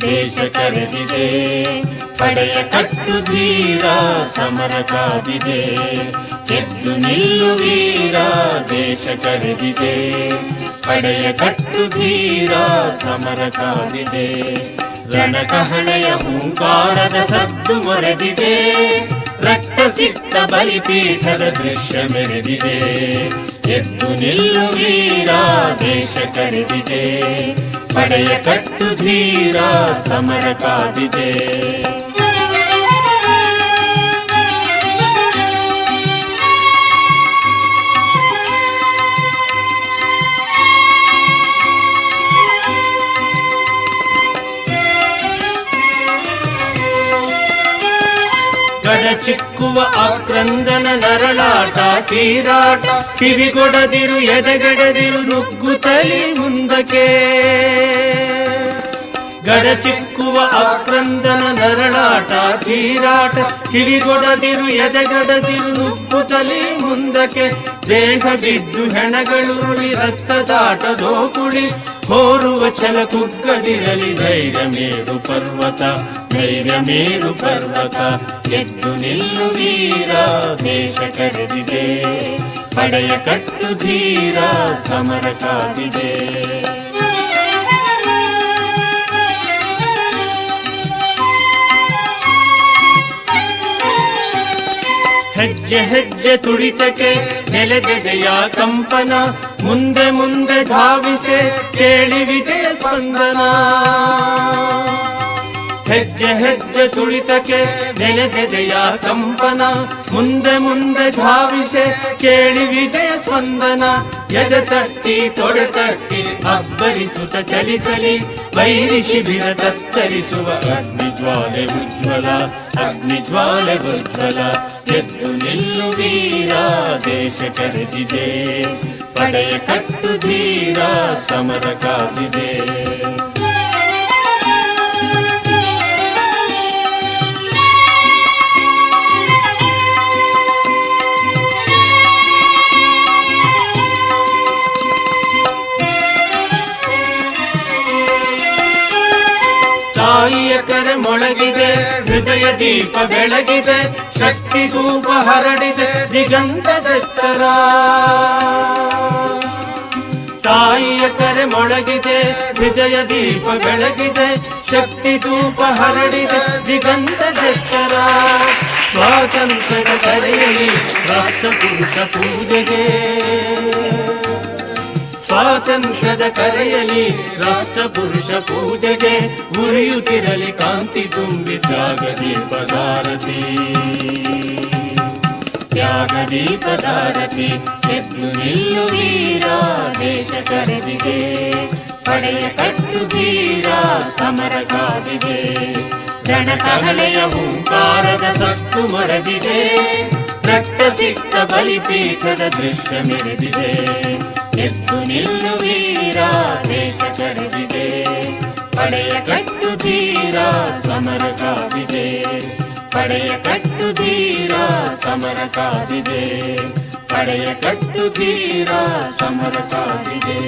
ದೇಶ ಕರೆದಿದೆ. ಪಡೆಯ ಕಟ್ಟು ಧೀರ, ಸಮರ ಕಾದಿದೆ. ಎದ್ದು ನಿಲ್ಲು ವೀರ, ದೇಶ ಕರೆದಿದೆ. ಪಡೆಯ ಕಟ್ಟು ಧೀರ, ಸಮರ ಕಾದಿದೆ. ರಣಕಹಳೆಯ ಹೂಂಕಾರದ ಸದ್ದು ಮೊರೆದಿದೆ ರಕ್ತ ಸಿಕ್ತ ಬಲಿಪೀಠದ ದೃಶ್ಯ ಮೆರೆದಿದೆ. ಎದ್ದು ನಿಲ್ಲು ವೀರ, ದೇಶ ಕರೆದಿದೆ. ಪಡೆಯ ಕಟ್ಟು ಧೀರ ಸಮರ ಕಾದಿದೆ ಗಡಚಿಕ್ಕುವ ಆಕ್ರಂದನ ನರಳಾಟ, ತೀರಾಟ, ಕಿವಿಗೊಡದಿರು, ಎದೆಗಡದಿರು ನುಗ್ಗುತ್ತಲಿ ಮುಂದಕ್ಕೆ. ಗಡಚಿಕ್ಕುವ ಆಕ್ರಂದನ ನರಳಾಟ, ತೀರಾಟ, ಕಿವಿಗೊಡದಿರು, ಎದೆಗಡದಿರು ನುಗ್ಗುತ್ತಲಿ ಮುಂದಕ್ಕೆ. ದೇಹ ಬಿದ್ದು ಹೆಣಗಳುರುಳಿ ರಕ್ತದಾಟ ದೋಕುಳಿ ಹೋರುವ ಛಲ ಕುಗ್ಗದಿರಲಿ ಧೈರ್ಯ ಮೇರು ಪರ್ವತ, ಧೈರ್ಯ ಮೇರು ಪರ್ವತ. ಎದ್ದು ನಿಲ್ಲು ವೀರ, ದೇಶ ಕರೆದಿದೆ. ಪಡೆಯ ಕಟ್ಟು ಧೀರ, ಸಮರ ಕಾದಿದೆ. ಹೆಜ್ಜೆ ಹೆಜ್ಜೆ ತುಳಿತಕ್ಕೆ ನೆಲೆದೆದೆಯ ಕಂಪನ. ಮುಂದೆ ಮುಂದೆ ಧಾವಿಸೆ ಕೇಳಿ ವಿಜಯ ಸ್ಪಂದನ. ಹೆಜ್ಜೆ ಹೆಜ್ಜೆ ತುಳಿತಕ್ಕೆ ನೆನೆದೆದೆಯ ಕಂಪನ. ಮುಂದೆ ಮುಂದೆ ಧಾವಿಸೆ ಕೇಳಿ ವಿಜಯ ಸ್ಪಂದನ. ಎದೆ ತಟ್ಟಿ, ತೊಡೆ ತಟ್ಟಿ ಅಬ್ಬರಿಸುತ್ತ ಚಲಿಸಲಿ. ವೈರಿ ಶಿಬಿರ ತತ್ತರಿಸುವ ಅಗ್ನಿ ಜ್ವಾಲೆ ಉಜ್ವಲ ಅಗ್ನಿ ಜ್ವಾಲೆ ಉಜ್ವಲ. ಎದ್ದು ನಿಲ್ಲು ವೀರ ದೇಶ ಕರೆದಿದೆ. ಪಡೆಯ ಕಟ್ಟು ಧೀರ ಸಮರ ಕಾದಿದೆ. ಕರೆ ಮೊಳಗಿದೆ, ಹೃದಯ ದೀಪ ಬೆಳಗಿದೆ, ಶಕ್ತಿ ಧೂಪ ಹರಡಿದೆ ದಿಗಂತದೆತ್ತರ ತಾಯಿಯ ಕರೆ ಮೊಳಗಿದೆ ವಿಜಯ ದೀಪ ಬೆಳಗಿದೆ, ಶಕ್ತಿ ಧೂಪ ಹರಡಿದೆ ದಿಗಂತದೆತ್ತರ ಸ್ವಾತಂತ್ರ್ಯದ ಕರೆಯಲ್ಲಿ ರಾಷ್ಟ್ರಪುರುಷ ಪೂಜೆಗೆ. ಸ್ವಾತಂತ್ರ್ಯದ ಕರೆಯಲಿ ರಾಷ್ಟ್ರ ಪುರುಷ ಪೂಜೆಗೆ ಉರಿಯುತ್ತಿರಲಿ ಕಾಂತಿ ತುಂಬಿ ತ್ಯಾಗದೀಪದಾರತಿ ತ್ಯಾಗದೀಪದಾರತಿ ಎದ್ದು ನಿಲ್ಲು ವೀರ, ದೇಶ ಕರೆದಿದೆ. ಪಡೆಯ ಕಟ್ಟು ಧೀರ ಸಮರ ಕಾದಿದೆ. ರಣಕಹಳೆಯ ಹೂಂಕಾರದ ಸತ್ತು ಮರದಿದೆ. ರಕ್ತ ಸಿಕ್ತ ಬಲಿಪೀಠದ ದೃಶ್ಯ ಮೆರೆದಿದೆ. ಎದ್ದು ನಿಲ್ಲು ವೀರ, ದೇಶ ಕರೆದಿದೆ. ಪಡೆಯ ಕಟ್ಟು ತೀರ, ಸಮರ ಕಾದಿದೆ. ಪಡೆಯ ಕಟ್ಟು ತೀರ, ಸಮರ ಕಾದಿದೆ. ಪಡೆಯ ಕಟ್ಟು ತೀರ, ಸಮರ ಕಾದಿದೆ.